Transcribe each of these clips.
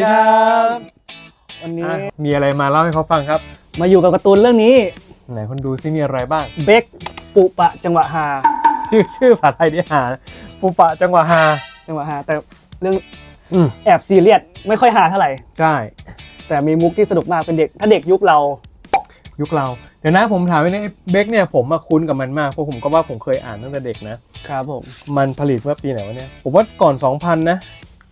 ดีครับ วันนี้อะมีอะไรมาเล่าให้เขาฟังครับ มาอยู่กับการ์ตูนเรื่องนี้ ไหนคนดูซิมีอะไรบ้าง เบคปุปะจังหวะฮาชื่อชื่อภาษาไทยที่หาปุปะจังหวะฮาจังหวะฮาแต่เรื่องอืมแอบซีเรียสไม่ค่อยฮาเท่าไหร่ ใช่ แต่มีมุกที่สนุกมากเป็นเด็ก ถ้าเด็กยุคเรา ยุคเรา เดี๋ยวนะผมถามไว้นะเบคเนี่ยผมมาคุ้นกับมันมากเพราะผมก็ว่าผมเคยอ่านตั้งแต่เด็กนะ ครับผม มันผลิตเมื่อปีไหนวะเนี่ย ผมว่าก่อน 2000 นะ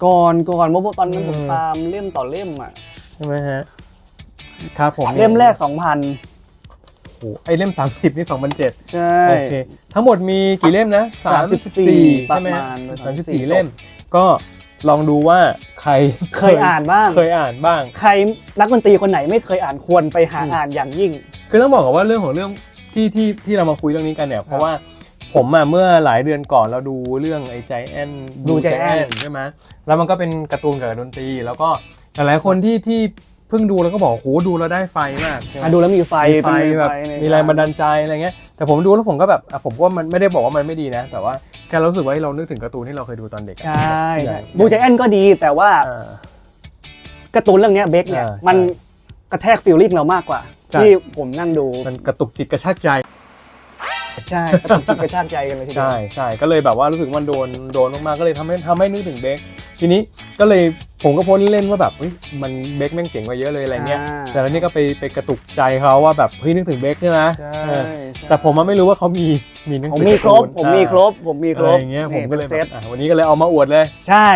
ก่อนก่อนเมื่อตอนนั้นผมอืมตามเล่มต่อเล่มอะใช่ไหมฮะครับผมเล่มแรก2,000โอ้โหไอเล่ม 30 นี่ 2007 ใช่ โอเค ทั้งหมดมีกี่เล่มนะ 34 ใช่ไหมประมาณสามสิบสี่34 เล่ม ก็ลองดูว่าใครเคยอ่านบ้าง เคยอ่านบ้าง ใครนักดนตรีคนไหนไม่เคยอ่านควรไปหาอ่านอย่างยิ่ง คือต้องบอกก่อนว่าเรื่องของเรื่องที่ที่ที่เรามาคุยเรื่องนี้กันเนี่ย เพราะว่า ผมอะเมื่อหลายเดือนก่อนเราดูเรื่องไอ้ใจแอน Blue Giant ใช่ไหมแล้วมันก็เป็นการ์ตูนกับดนตรี แล้วก็หลายๆคนที่ที่เพิ่งดูแล้วก็บอกโหดูแล้วได้ไฟมากใช่ไหมอะดูแล้วมีไฟมีไฟเป็นแบบในมีแรงบันดาลใจอะไรเงี้ยแต่ผมดูแล้วผมก็แบบอะผมก็มันไม่ได้บอกว่ามันไม่ดีนะ แต่ว่าแค่รู้สึกว่าเรานึกถึงการ์ตูนที่เราเคยดูตอนเด็กอะใช่ใช่อย่างบูใจแอนก็ดีแต่ว่าอ่าการ์ตูนเรื่องเนี้ยเบคเนี่ยอ่าใช่มันกระแทกฟีลลิ่งเรามากกว่าใช่ที่ผมนั่งดูมันกระตุกจิตกระชากใจ ใช่กระตุกจิตกระชากใจกันเลยทีเดียวใช่ใช่ก็เลยแบบว่ารู้สึกมันโดนโดนมากๆก็เลยทำให้ทำให้นึกถึงเบคทีนี้ก็เลยผมก็โพ้นเล่นว่าแบบเฮ้ยมันเบคแม่งเจ๋งกว่าเยอะเลยอะไรเงี้ยอ่า แต่แล้วนี่ก็ไปไปกระตุกใจเขาว่าแบบเฮ้ยนึกถึงเบคใช่ไหมใช่เออใช่แต่ผมมันไม่รู้ว่าเขามีมีหนังผมสือมีครบ กาตูนผมมีครบ ผมมีคอะรไรบ อย่างเงี้ยผมนี่ก็เลยป็นเซแบบตอะวันนี้ก็เลยเอามาอวดเลย ใช่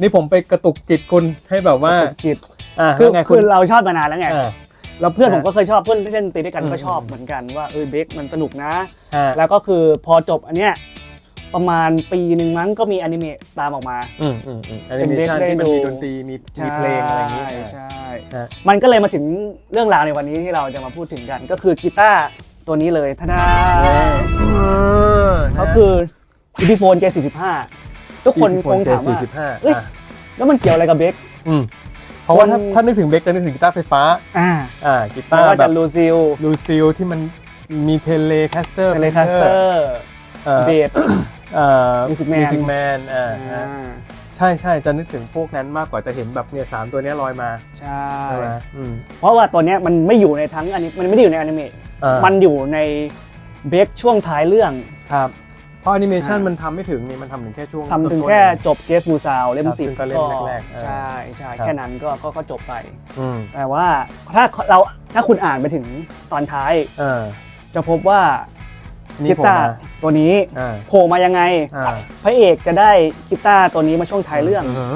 นี่ผมไปกระตุกจิตคุณให้แบบว่ากระตุกจิต อ่าคือไงคือเราชอบมานานแล้วไง อ่า แล้วเพื่อนอ่าผมก็เคยชอบเพื่อนที่เล่นดนตรีด้วยกันอืมก็ชอบเหมือนกันว่าเออเบคมันสนุกนะอ่าแล้วก็คือพอจบอันเนี้ยประมาณปีหนึ่งมั้งก็มีอนิเมะตามออกมาอืมอืมอืมแอเป็นินเมชันเด็กได้ที่มันดูมีดนตรีมีมีเพลงอะไรอย่างงี้ใช่อ่าใช่ฮะมันก็เลยมาถึงเรื่องราวในวันนี้ที่เราจะมาพูดถึงกัน ก็คือกีตาร์ตัวนี้เลยทาดาเขาคือ e p h o n e J45 ทุกคนคงถามสี่ว่าสิบห้าเอ้ยแล้วมันเกี่ยวอะไรกับเบคอืม เพราะว่าถ้าคนถ้านึกถึงเบคจะนึกถึงกีตาร์ไฟฟ้า อ่าอ่ากีเพตาราะร์ว่าแบจะบลูซิล ลูซิลที่มันมีเทเลคัสเตอร์เทเลคัสเตอร์เอ่อเบสเอ่อ Music Man มิวสิกแมนอ่าอ่าฮะใช่ใช่จะนึกถึงพวกนั้นมากกว่าจะเห็นแบบเนี่ยสามตัวเนี้ยลอยมาใช่ ใช่ไหมอืมเพราะว่าตัวเนี้ยมันไม่อยู่ในทั้งอันนี้มันไม่ได้อยู่ในอนิเมะ อ่ามันอยู่ในเบคช่วงท้ายเรื่อง ครับเพ ราะแอนิเมชันอ่ามัมันทำไม่ถึงนี่มันทำถึงแค่ช่วงทำถึงต้นๆ แค่เองจบเกสบูซาวเล่มครับสิบซึ่งก็เล่มแรกๆเออใช่ใช่ครับ แค่นั้นก็ก็ก็จบไป อืมแต่ว่าถ้าเราถ้าคุณอ่านไปถึงตอนท้าย เออจะพบว่านี่กีผมตาร์มาตัวนี้อ่าโผล่มายังไง อ่าพระเอกจะได้กีตาร์ตัวนี้มาช่วงท้ายเรื่องอฮึ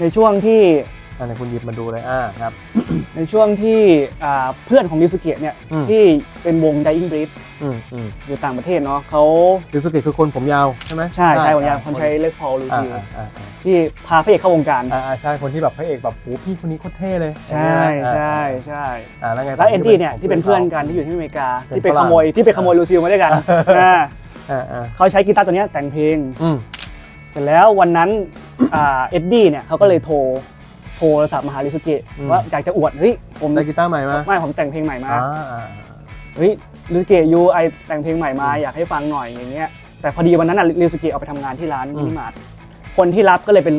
ในช่วงที่อันนี้คุณหยิบมาดูเลยอ่าครับ ในช่วงที่อ่าเพื่อนของมิสเกะเนี่ยอืม ที่เป็นวง Dying Breed อืมอืมอยู่ต่างประเทศเนาะเขายูสุเกะคือคนผมยาวใช่ไหมใช่ใช่อ่ผมอยากคนใช้เลสพอลลูอ่าซิลอ่าอ่าอ่าที่พาพระเอกเข้าวงการอ่าอ่าใช่คนที่แบบพระเอกแบบโอ้พี่คนนี้โคตรเท่เลย ใช่อ่าใช่ใช่อ่าแล้วไงแล้วเอ็ดดี้เนี่ยที่เป็นเพื่อนขากันที่อยู่ที่อเมริกาเป็นที่ไปฝรั่ขงโมยที่ไปขโมยลูซิลมาด้วยกันอ่าอ่าอ่าเขาใช้กีตาร์ตัวเนี้ยแต่งเพลงอืมเสร็จแล้ววันนั้นอ่าเอ็ดดี้เนี่ยเขาก็เลยโทรโทรศัพท์มาหาลิสุเกะว่าอยากจะอวดเฮ้ยผมได้กีตาร์ใหม่มาไม่ผมแต่งเพลงใหม่มาอ่าอ่าเฮ้ย ลิสุเกะยูไอแต่งเพลงใหม่มาอยากให้ฟังหน่อยอย่างเงี้ยแต่พอดีวันนั้นน่ะลิสุเกะเอาไปทำงานที่ร้านมินิมาร์ทคนที่รับก็เลยเป็น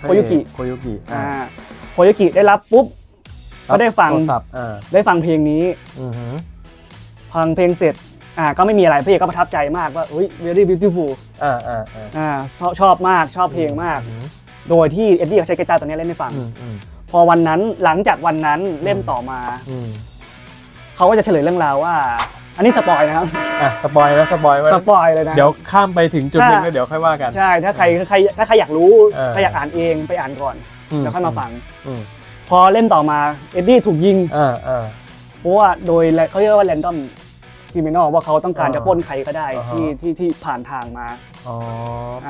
โคยุกิโคยุกิอ่าโคยุกิได้รับปุ๊บก็ได้ฟังโทรศัพท์อ่าได้ฟังเพลงนี้อือหือฟังเพลงเสร็จอ่าก็ไม่มีอะไรพี่เอกก็ประทับใจมากว่าเฮ้ย very beautiful อ่าอ่าอ่าอ่าชอบชอบมากชอบเพลงมากอืมโดยที่เอ็ดดี้เขาใช้กีตาร์ตัวนี้เล่นให้ฟังอืมอืมพอวันนั้นหลังจากวันนั้นเล่มต่อมาอืมเขาก็จะเฉลยเรื่องราวว่า อันนี้สปอยนะครับอะสปอยนะสปอยไว้สปอยเลยนะเดี๋ยวข้ามไปถึงจุดหนึงถ้าแล้วเดี๋ยวค่อยว่ากัน ใช่ถ้าใครใครถ้าใครอยากรู้เออ ใครอยากอ่านเองไปอ่านก่อนอืแล้วค่อยมาฟัง อืมพอเล่มต่อมาเอ็ดดี้ถูกยิง อ่าอ่าเพราะว่าโดยเขาเรียกว่าแรนดอม ทีมินอลว่าเขาต้องการอ่าจะปล้นใครก็ได้อ่าฮะ ที่ที่ที่ผ่านทางมาอ๋อ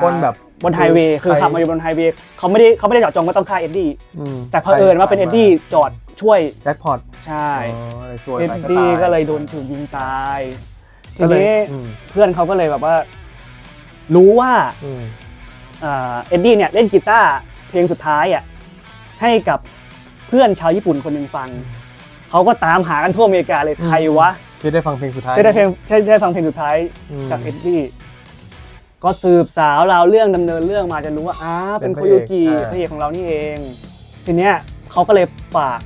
ปล้นแบบบนไฮเวย์คือใรขับมาอยู่บนไฮเวย์เขาไม่ได้เขาไม่ได้เจาะจงว่าต้องฆ่าเอ็ดดี้อืมแต่เผอิญว่าเป็นเอ็ดดี้จอดช่วยแจ็คพอตใช่อ๋อเลยซวยเอ็ดไปดี้ตาก็เลยโดนถูกยิงตายทีก็เลยนี้อืมเพื่อนเขาก็เลยแบบว่า รู้ว่า อืมอ่าเอ็ดดี้เนี่ยเล่นกีตาร์เพลงสุดท้ายอะให้กับเพื่อนชาวญี่ปุ่นคนหนึ่งฟัง เขาก็ตามหากันทั่วอเมริกาเลยใครวะ ที่ได้ฟังเพลงสุดท้ายจะได้เพลงจะได้ฟังเพลงสุดท้ายอืมจากเอ็ดดี้ก็สืบสาวราวเรื่องดำเนินเรื่องมาจนรู้ว่าอ้าเป็นเป็นโคพระเอกโยกิอ่าพระเอกของเรานี่เอง ทีเนี้ยเขาก็เลยฝาก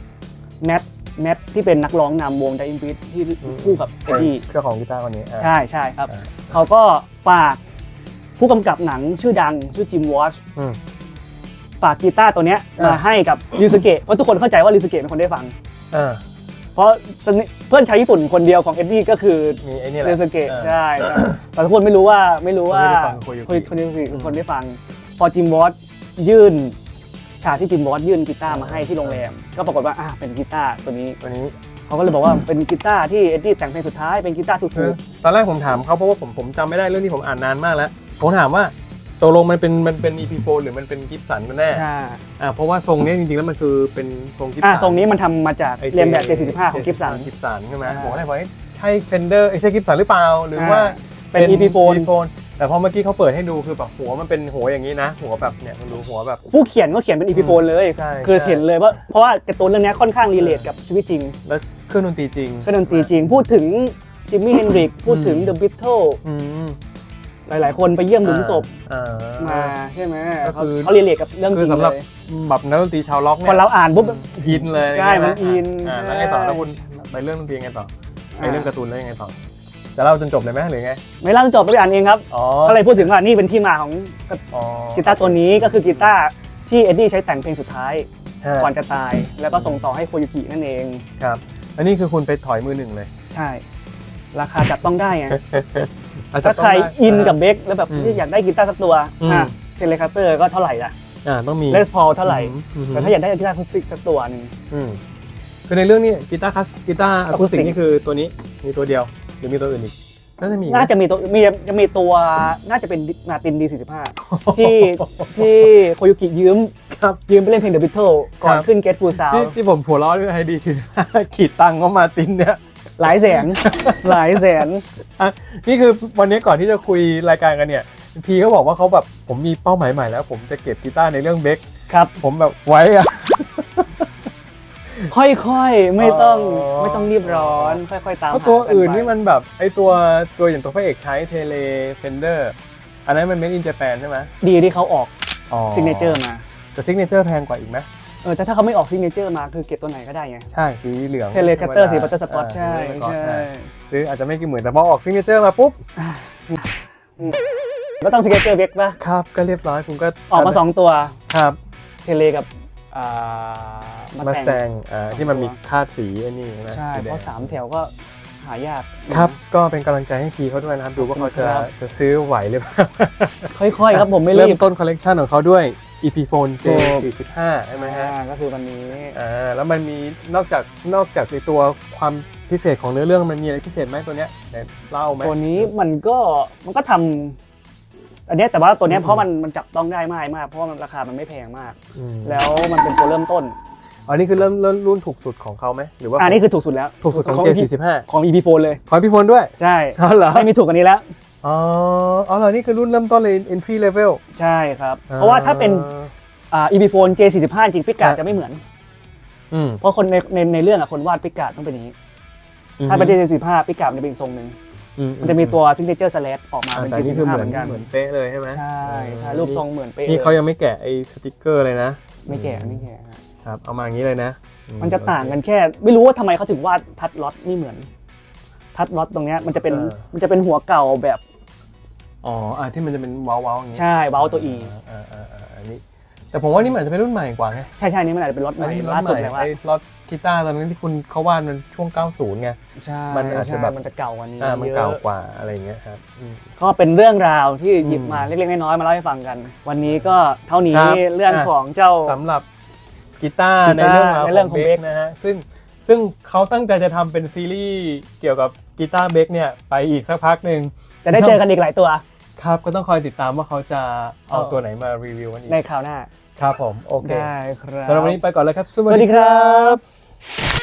แมทแมทที่เป็นนักร้องนำวง Dying Breed ที่คู่กับเอ็ดดี้เจ้าของกีตาร์คนนี้อะใช่ใช่ครับอ่าเขาก็ฝากผู้กำกับหนังชื่อดังชื่อจิมวอชอืมฝากกีตาร์ตัวเนี้ยอ่ามมาให้กับริวสเกะเพราะทุกคนเข้าใจว่าริวสเกะเป็นคนได้ฟังอ่า เพราะสนิทเพื่อนชาวญี่ปุ่นคนเดียวของเอ็ดดี้ก็คือมีไอ้นี่แหละริวสเกะอ่าใช่ใช่แต่ทุกคนไม่รู้ว่าไม่รู้ว่าคนที่ได้ฟังโคโยกิคนคนนี้คือคนได้ฟัง พอจิมวอชยื่นฉากที่จิมวอชยื่นกีตาร์มาให้ที่โรงแรม ก็ปรากฏว่าอะเป็นกีตาร์ตัวนี้ตัวนี้เขาก็เลยบอกว่าเป็นกีตาร์ที่เอ็ดดี้แต่งเพลงสุดท้ายเป็นกีตาร์ถูคือกตอนแรกผมถามเขาเพราะว่าผมผมจำไม่ได้เรื่องที่ผมอ่านนานมากแล้วผมถามว่า ตกลงมันเป็นมันเป็น EP4 หรือมันเป็นกิฟสันกันแน่ๆใช่อ่าเพราะว่าทรงเนี้ยจริงๆแล้วมันคือเป็นทรงกิฟอะสันทรงนี้มันทำมาจากเรียนแบบ J45 ของกิฟสัน กิฟสันใช่ไหมอ่าผมก็เลยบอกเอ๊ะใช่เฟนเดอร์ใช่กิฟสันหรือเปล่า หรือว่าเป็น EP4 EP4 แต่พอเมื่อกี้เขาเปิดให้ดูคือแบบหัวมันเป็นหัวอย่างนี้นะ หัวแบบเนี่ยมันดูหัวแบบ ผู้เขียนก็เขียนเป็น EP4 เลย ใช่คือใช่ เห็นเลยว่าเพราะว่าการ์ตูนเรื่องนี้ค่อนข้างรีเลทกับชีวิตจริง แล้วเครื่องดนตรีจริงก็ดนตรีจริง พูดถึงจิมมี่เฮนริก พูดถึงเดอะบิทเทิลอืม หลาย ๆ คนไปเยี่ยมหลุมศพอ่ามาใช่ไหมก็เขาคือ เขารีเลทกับเรื่องจคือริงสำหรับเลยแบบนักดนตรีชาวล็อกคเนี่ยนเราอ่านปุ๊บ อินเลยใช่ะไรมันอินอ่าใช่แล้วไงต่อแล้วคุณไปเรื่องดนตรีไงต่อไปอ่าเรื่องการ์ตูนแล้วยังไงต่อจะเล่าจนจบเลยไหมหรือไงไม่เล่าจนจบไปอ่านเองครับอ๋อก็เลยพูดถึงว่านี่เป็นที่มาของอ๋อกีตาร์ตัวนี้ก็คือกีตาร์ที่เอ็ดดี้ใช้แต่งเพลงสุดท้ายใช่ก่อนจะตาย แล้วก็ส่งต่อให้โคยุกินั่นเอง ครับอันนี้คือคุณไปถอยมือหนึ่งเลย ใช่ ราคาจับต้องได้ไงอาจจะถ้าต้งใครได้อินกับเบคแล้วแบบอืมอยากได้กีตาร์สักตัวอืมอะเซเลคาเตอร์ก็เท่าไหร่ล่ะอ่าต้องมีเลสพอลเท่าไหร่อืมแต่ถ้าอยากได้กีตาร์อะคูสติกสักตัวหนึ่งอืมคือในเรื่องนี้กีตาร์คลาสกีตาร์อะคูสติก Acoustic นี่คือตัวนี้มีตัวเดียวหรือมีตัวอื่นอีกน่าจะมีอีกน่าจะมีตัวมีจะมีตัวน่าจะเป็นมาตินดี45ที่ที่โคยุกิยืมครับยืมไปเล่นเพลง The Beatles ก่อนครับขึ้น Get Full ที่ Sound ที่ผมหัวเร้อนด้วยไฮดีสี่สิบห้าขีดตังค์ก็มาตินเนี่ย หลายแสน หลายแสนอะนี่คือวันนี้ก่อนที่จะคุยรายการกันเนี่ย พีเขาบอกว่าเขาแบบผมมีเป้าหมายใหม่แล้ว ผมจะเก็บกีตาร์ในเรื่องเบคครับ ผมแบบไว้อะ ค่อยๆ ไม่ต้องอ๋อ ไม่ต้องรีบร้อน ค่อยๆ ตามเพราะตัวหากัอื่นไปนี่มันแบบไอตัวตัวอย่างตัวพระเอกใช้เทเลเฟนเดอร์อันนั้นมันเม d อินเจแปนใช่ไหมดีที่เขาออกอ๋อซิกเนเจอร์มาแต่ซิกเนเจอร์แพงกว่าอีกไหม เออแต่ถ้าเขาไม่ออกซิกเนเจอร์มาคือเก็บตัวไหนก็ได้ไงใช่สีเหลืองเทเลชัตเตอร์สีบัตเตอร์สาปอตใช่อ่าใช่ซื้ออาจจะไม่กี่หมื่นแต่พอออกซิกเนเจอร์มาปุ๊บก็ต้องซิกเนเจอร์เบกป่ะครับก็เรียบร้อยคุณก็ออกมา 2 ตัวครับเทเลกับอ่ามามาสแต่งแตงอ่าที่มันมีคาดสีอันนี้นะใช่สีแดเพงราะสามแถวก็หายากครับก็เป็นกำลังใจให้พีเขาด้วยนะครับดูว่าเขาจะครับจะซื้อไหวหรือเปล่าค่อยๆครับผมไม่เริ่รีมบต้นคอลเลกชันของเขาด้วย EP Phone ถูก J45 ใช่ไหมฮะ อ่าก็คือวันนี้อ่าแล้วมันมีนอกจากนอกจากในตัวความพิเศษของเนื้อเรื่องมันมีอะไรพิเศษไหมตัวเนี้ยไหนเล่าไหม ตัวนี้มันก็มันก็ทำอันเนี้ยแต่ว่าตัวเนี้ยอืม เพราะมันมันจับต้องได้มากมาก เพราะว่ามันราคามันไม่แพงมาก อืมแล้วมันเป็นตัวเริ่มต้นอันนี้คือเริ่มเริ่มรุ่นถูกสุดของเขาไหมหรือว่าอ่านี่คือถูกสุดแล้วถูกสุดของของ J45 ของ EP Phone เลย ของพี่โฟนด้วย ใช่อ๋อเหรอ ไม่มีถูกกว่านี้แล้ว อ๋ออ๋อเหรอนี่คือรุ่นเริ่มต้นเลย entry level ใช่ครับ เพราะว่าถ้าเป็นอ่า EP Phone J45 จริงพิกาครัดบจะไม่เหมือน อืมเพราะคนในในในเรื่องอะคนวาดพิกาดต้องเป็นอย่างนี้ ถ้าเป็น J45 พิกาดมันจะเป็นอีกทรงหนึ่งอืมันจะมีตัว signature slash ออกมาอ่าเป็นแต่นี่คือ J45 เหเหมืมืออนนกันเหมือนเป๊ะเลยใช่ไหมใช่ใช่เออรูปทรงเหมือนเป๊ะนี่เขาเลยยังไม่แกะไอ้สติกเกอร์เลยนะ ไม่แก่ไม่แก่ฮะครับเอามาอย่างนี้เลยนะอืมันจะต่างกันแค่ ไม่รู้ว่าทำไมเขาถึงวาดทัดล็อตไม่เหมือน ทัดล็อตตรงเนี้ยมันจะเป็นมันจะเป็นหัวเก่าแบบ อ๋ออ่าที่มันจะเป็นว้าวๆอย่างนี้ใช่เบาตัว E อ่าอ่าอ่าอันนี้แต่ผมว่านี่มันอาจจะเป็นรุ่นใหม่กว่าไงใช่ใช่นี่มันอาจจะเป็นล็อตใหอันม่นี้รุ่ล่านใหสุดม่เลยว่าไอ้รถกีตาร์ตอนนั้นที่คุณเขาวาดมันช่วง 90ไง ใช่มันอาจจะใช่แบบมันจะเก่ากว่านี้อ่ามันยอะเก่ากว่าอะไรอย่างเงี้ยครับอืม ก็เป็นเรื่องราวที่หยิบอืมมาเล็กๆน้อยๆมาเล่าให้ฟังกัน วันนี้ก็เท่านี้ครับเรื่องอะ ของเจ้า สำหรับกีตาร์กีในตาร์เรื่องราวในเรื่องขขอองงเบเบคค นะฮะซึ่งซึ่งเขาตั้งใจจะทำเป็นซีรีส์เกี่ยวกับกีตาร์เบคเนี่ยไปอีกสักพักหนึ่ง จะได้เจอกันอีกหลายตัว ครับ ก็ต้องคอยติดตามว่าเขาจะเอาเออตัวไหนมารีวิวกันอีกในคราวหน้า ครับผม โอเคได้ครับสำหรับวันนี้ไปก่อนเลยครับ สวัสดีครับ